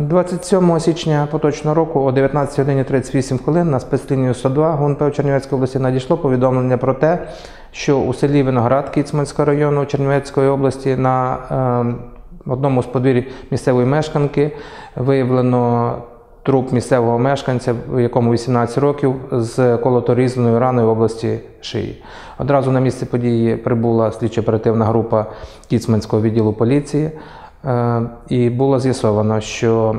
27 січня поточного року о 19 годині 38 хвилин на спецлінію 102 ГУНП Чернівецької області надійшло повідомлення про те, що у селі Виноград Кіцманського району Чернівецької області на е, одному з подвір'ї місцевої мешканки виявлено труп місцевого мешканця, якому 18 років, з колоторізаною раною в області шиї. Одразу на місце події прибула слідчо-оперативна група Кіцманського відділу поліції, і було з'ясовано, що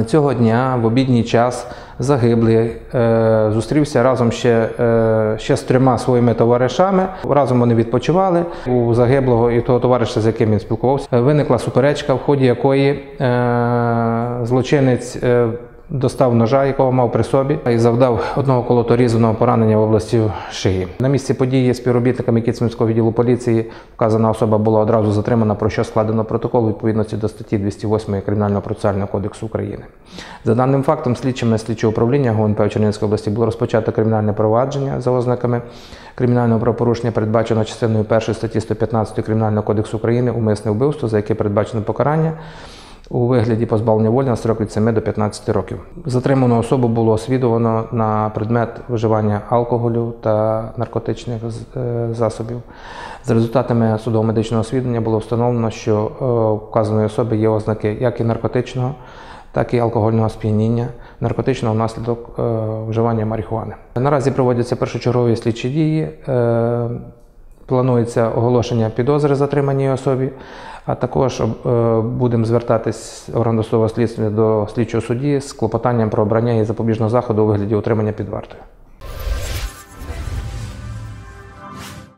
Е, Цього дня в обідній час загиблий е, зустрівся разом ще, е, ще з трьома своїми товаришами. Разом вони відпочивали. У загиблого і того товариша, з яким він спілкувався, е, виникла суперечка, в ході якої е, злочинець е, достав ножа, якого мав при собі, і завдав одного колоторізаного поранення в області шиї. На місці події співробітниками Кіцманського відділу поліції вказана особа була одразу затримана, про що складено протокол відповідності до статті 208 Кримінального процесуального кодексу України. За даним фактом, слідчими слідчого управління ГУНП в Чернівській області було розпочато кримінальне провадження за ознаками кримінального правопорушення, передбачено частиною 1 статті 115 Кримінального кодексу України умисне вбивство, за яке передбачено покарання у вигляді позбавлення волі на строк від 7 до 15 років. Затриману особу було освідувано на предмет вживання алкоголю та наркотичних е, засобів. За результатами судово-медичного освідування було встановлено, що е, вказаної особи є ознаки як і наркотичного, так і алкогольного сп'яніння, наркотичного внаслідок е, вживання марихуани. Наразі проводяться першочергові слідчі дії. Планується оголошення підозри затриманій особі, а також е, будемо звертатись орган досудового до слідчого судді з клопотанням про обрання і запобіжного заходу у вигляді утримання під вартою.